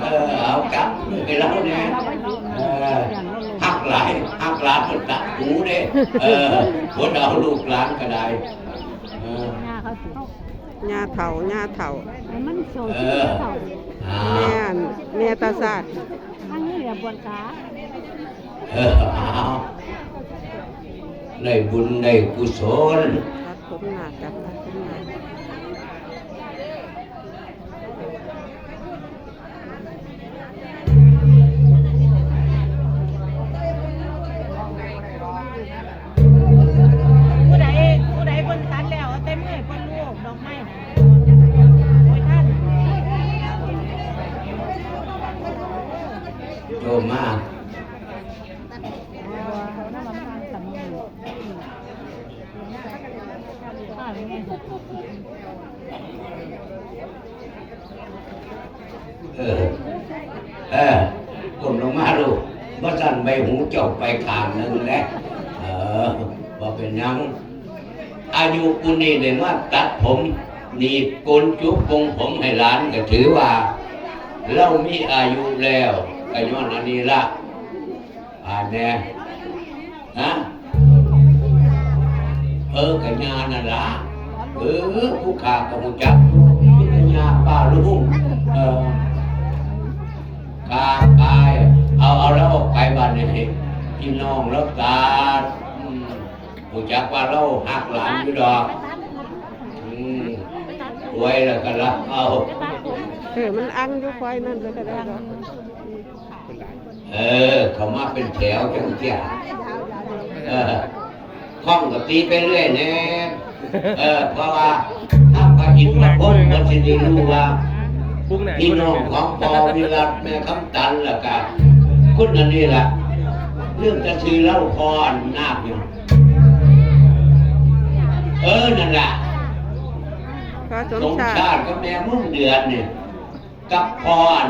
เออเอากลับไปเล่าเนี่ยเออหักหลายหักหลานมันตัดหูเด้เออคนเอาลูกหลานก็ได้เออหน้าเขาสิญาเฒ่าญาเฒ่ามันโซเอที่อเขาเอาแม่นแม่ตาซาดอันนี้แหละบวนขาเออเอาได้บุญได้กุศลตัดผมหน้าจับตัดผมหน้า มาเขาหน้าลำพางสำมือเออ เออก้มลงมาลูกว่าสั่นใบหูเจบไปขางหนึงแล้วเออว่าเป็นยัง อายุกูนี่เลยว่าตัดผมนีบโกนจุกปงผมให้หลานก็ถือว่า เรามีอายุแล้ว ก็ย้อนอันนี้ละอ่านแน่ฮะเออกัญญานั่นละเออผู้ขากับผู้จักมีกัญญาป้าลุงเออกาไปเอาเอาแล้วออกไปบ้านนี่พี่น้องแล้วตาอืมผู้จักว่าเราหักหลานอยู่ดอกไว้แล้วก็รับเอาเออมันอังอยู่ควายนั่นเลยก็ได้ดอก เออ เขามาเป็นแถวจังเจ้าเออข้องกับตีไปเรื่อยแน่เออเพราะว่าถ้าพระอินทร์มาพบมันจะได้รู้ว่าปุ้งไหนพี่น้องของปอวิรัตแม่คำตันล่ะกันคุณอันนี้ล่ะ เรื่องจะซื้อเหล้าพรนาคอยู่เออ นั่นล่ะพอสมสงชาชาติติกับแม่มุ่งเดือนเนี่ยกับพร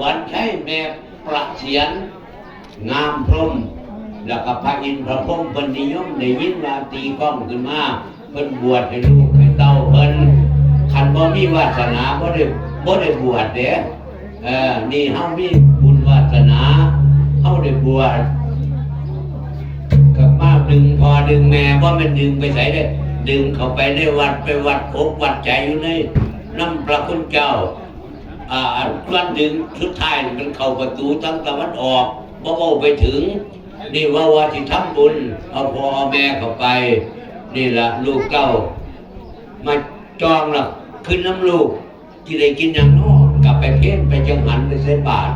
วันใช้แม่ ประเสียน งามพรมแล้วก็พระอินทร์พระพรหมเพิ่นนิยมได้ยินว่าตีกล้องขึ้นมาเพิ่นบวชให้ลูกให้เต้าเพิ่นคันบ่มีวาสนาบ่ได้บ่ได้บวชเด้เออนี่เฮามีบุญวาสนาเฮาได้บวชก็มาดึงพอดึงแม่บ่แม่นดึงไปไสเด้ดึงเข้าไปในวัดไปวัดอกวัดใจอยู่ในน้ำพระคุณเจ้า อ่าวันดึงชุดท้ายมันเข้าประตูทั้งตะวันออกบ่เอาไปถึง นี่ว่าว่าที่ทำบุญเอาพ่อเอาแม่เข้าไป นี่ละลูกเก้ามาจองละขึ้นน้ำลูกที่ได้กินอย่างนอกกลับไปเพ้นไปจังหันไปใส่บาตร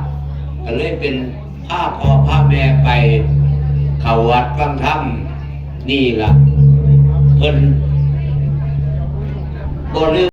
ก็เลยเป็นผ้าพอผ้าแม่ไปเข้าวัดฟังธรรมนี่ละเพิ่นบ่ลืม